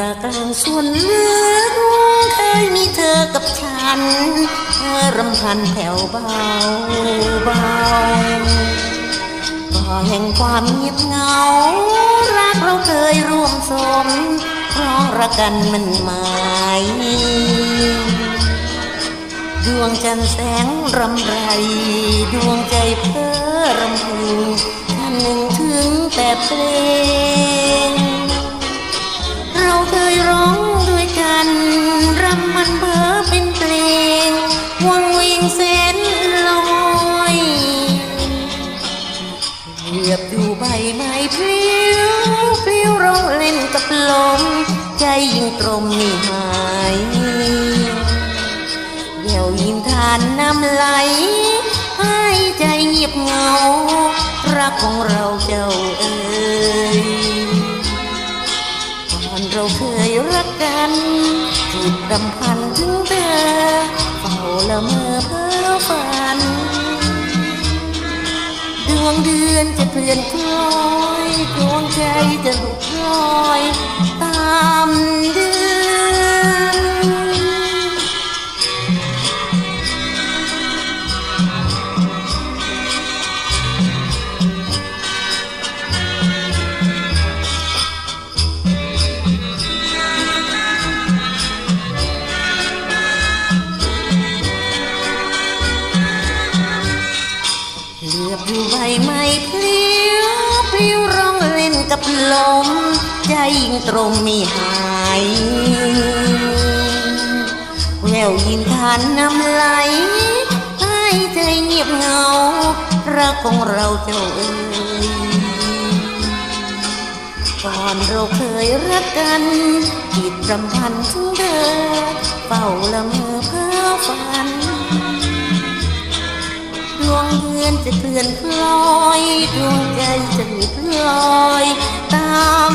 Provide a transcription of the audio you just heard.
กลางส่วนลึกเคยมีเธอกับฉัน เธอรำพันแผ่วเบาเบาก็แห่งความเงียบเหงา รักเราเคยร่วมสมครองรักกันมันหมายดวงจันทร์แสงรำไร ดวงใจเพ้อรำพึงท่านหนึ่งถึงแต่เพลง นกับลม ใจยิ่งตรมนี่หายเดี๋ยวยิ่งทานน้ำไหลให้ใจเงียบเงา รักของเราเจ้าเอ๋ยก่อนเราเคยรักกันจิตรำพันถึงเธอเฝ้าละเมอเพ้อฝัน วงเดือนจะเปลี่ยนคล้อยดวงใจจะหลุดลอย ตาม ใบไม้เพลิ้วพลิ้วร้องเล่นกับลม ใจยิ่งตรงมีหายแววยินทานน้ำไหลให้ใจเงียบเหงารักของเราเจ้าเอ๋ยก่อนเราเคยรักกันจิตรำพันถึงเธอเฝ้าละเมอเพ้อฝัน จะเคลื่อนคลอยดวงใจจะมีพลอยตาม